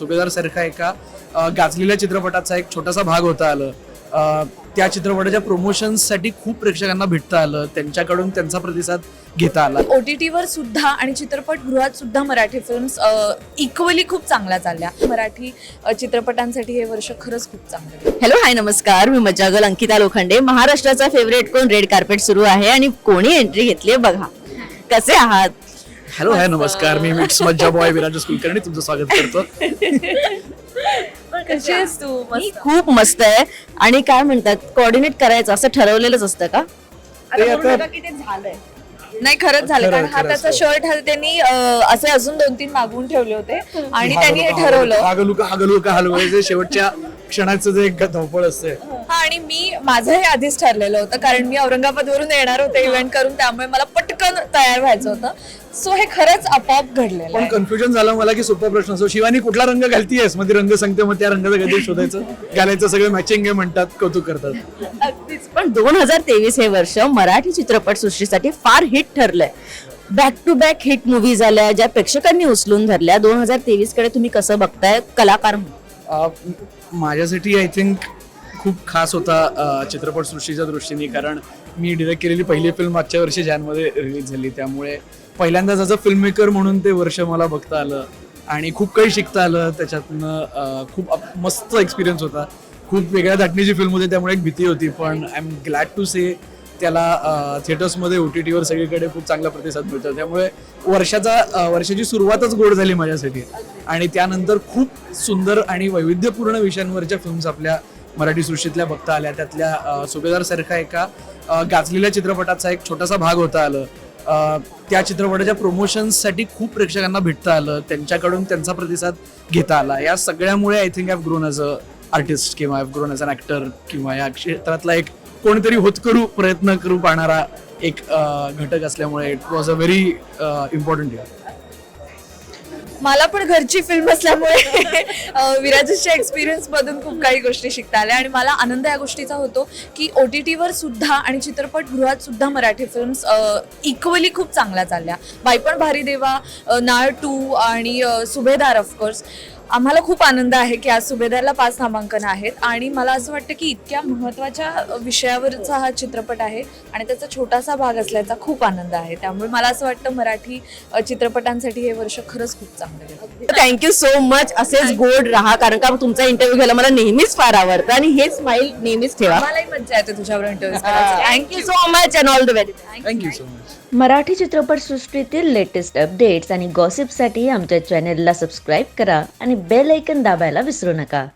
सुभेदार सारखा एका गाजलेल्या चित्रपटाचा एक छोटासा भाग होता आलं. त्या चित्रपटाच्या प्रमोशन्ससाठी खूप प्रेक्षकांना भेटता आलं. त्यांच्याकडून त्यांचा प्रतिसाद घेता आला. ओ टी टीवर सुद्धा आणि चित्रपटगृहात सुद्धा मराठी फिल्म्स इक्वली खूप चांगल्या चालल्या. मराठी अ, चित्रपटांसाठी हे वर्ष खरंच खूप चांगलं गेलं. हॅलो हाय नमस्कार. मी मजागल अंकिता लोखंडे. महाराष्ट्राचा फेवरेट कोण? रेड कार्पेट सुरू आहे आणि कोणी एंट्री घेतली बघा. कसे आहात? हॅलो हाय नमस्कार मी मिट्स मज्जा बॉय विराज कुलकर्णी तुमचं स्वागत करतो कशी आहेस तू मी मस्त खूप मस्त आहे आणि काय म्हणतात कोऑर्डिनेट करायचं असं ठरवलेलंच असतं का ते आता झालंय नाही खरंच झालं खरं- कारण हा खरं त्याचा असतं. शर्ट हा त्यांनी अ, असे अजून दोन तीन मागवून ठेवले होते आणि त्यांनी हे ठरवलं हा गलू का हा गलू का हलवायचं शेवटच्या क्षणाचं जे एक धावपळ असते हा आणि मी माझं हे आधीच ठरलेलं होतं कारण मी औरंगाबादवरून येणार होते इव्हेंट करून त्यामुळे मला पटकन तयार व्हायचं होतं. सो हे खरंच आपोआप घडलेलं पण आहे. कन्फ्युजन झालं मला की सोपा प्रश्न असतो. शिवानी कुठला रंग घालतीयस? मग ती रंग सांगते मग त्या रंगाचं काहीतरी शोधायचं. घालायचं सगळे मॅचिंग आहे म्हणतात कौतुक करतात. अगदीच. पण दोन हजार तेवीस हे वर्ष मराठी चित्रपट सृष्टीसाठी फार hit ठरलंय. Back to back hit movie झाल्या ज्या प्रेक्षकांनी उचलून धरल्या. दोन हजार तेवीसकडे तुम्ही कसं बघताय? कलाकार म्हणून. अ, माझ्यासाठी आय थिंक खूप खास होता चित्रपटसृष्टीच्या दृष्टीने. कारण मी डिरेक्ट केलेली पहिली फिल्म मागच्या वर्षी जॅनमध्ये रिलीज झाली. त्यामुळे पहिल्यांदाच ॲज अ फिल्म मेकर म्हणून ते वर्ष मला बघता आलं आणि खूप काही शिकता आलं. त्याच्यातनं खूप मस्त एक्सपिरियन्स होता. खूप वेगळ्या धाटणीची फिल्म होती त्यामुळे एक भीती होती. पण I am glad to say त्याला थिएटर्समध्ये ओ टी टीवर सगळीकडे खूप चांगला प्रतिसाद मिळतो. त्यामुळे वर्षाचा वर्षाची सुरुवातच गोड झाली माझ्यासाठी. आणि त्यानंतर खूप सुंदर आणि वैविध्यपूर्ण विषयांवरच्या फिल्म्स आपल्या मराठी सृष्टीतल्या बघता आल्या. त्यातल्या सुभेदार सारखा एका गाजलेल्या चित्रपटाचा एक छोटासा भाग होता आलं. त्या चित्रपटाच्या प्रमोशन्ससाठी खूप प्रेक्षकांना भेटता आलं. त्यांच्याकडून त्यांचा प्रतिसाद घेता आला. या सगळ्यामुळे I think I've grown as a artist किंवा I've grown as an actor किंवा या क्षेत्रातला एक कोणीतरी होतकरू प्रयत्न करू पाहणारा एक घटक असल्यामुळे it was a very important year मला पण घरची फिल्म असल्यामुळे अ, विराजच्या एक्सपिरियन्स मधून खूप काही गोष्टी शिकता आल्या. आणि मला आनंद या गोष्टीचा होतो की ओ टी टीवर सुद्धा आणि चित्रपटगृहात सुद्धा मराठी फिल्म्स इक्वली खूप चांगल्या चालल्या. बायपण भारी देवा नाळ टू आणि सुभेदार ऑफकोर्स आम्हाला खूप आनंद आहे की आज सुभेदारला पाच नामांकन आहेत आणि मला असं वाटतं की इतक्या महत्त्वाच्या विषयावरचा हा चित्रपट आहे आणि त्याचा छोटासा भाग असल्याचा खूप आनंद आहे. त्यामुळे मला असं वाटतं मराठी चित्रपटांसाठी हे वर्ष खरंच खूप चांगलं गेलं. थँक्यू सो मच असेच गोड राहा कारण का तुमचा इंटरव्ह्यू घ्यायला मला नेहमीच फार आवडतं आणि हे स्माइल नेहमीच ठेवा. मलाही मज्जा येते तुझ्यावर interview thank you so much and all the very thank you so much Marathi चित्रपटसृष्टीतील लेटेस्ट अपडेट्स आणि गॉसिपसाठी आमच्या चॅनेलला सबस्क्राईब करा आणि बेल ऐकन दाबायला विसरू नका.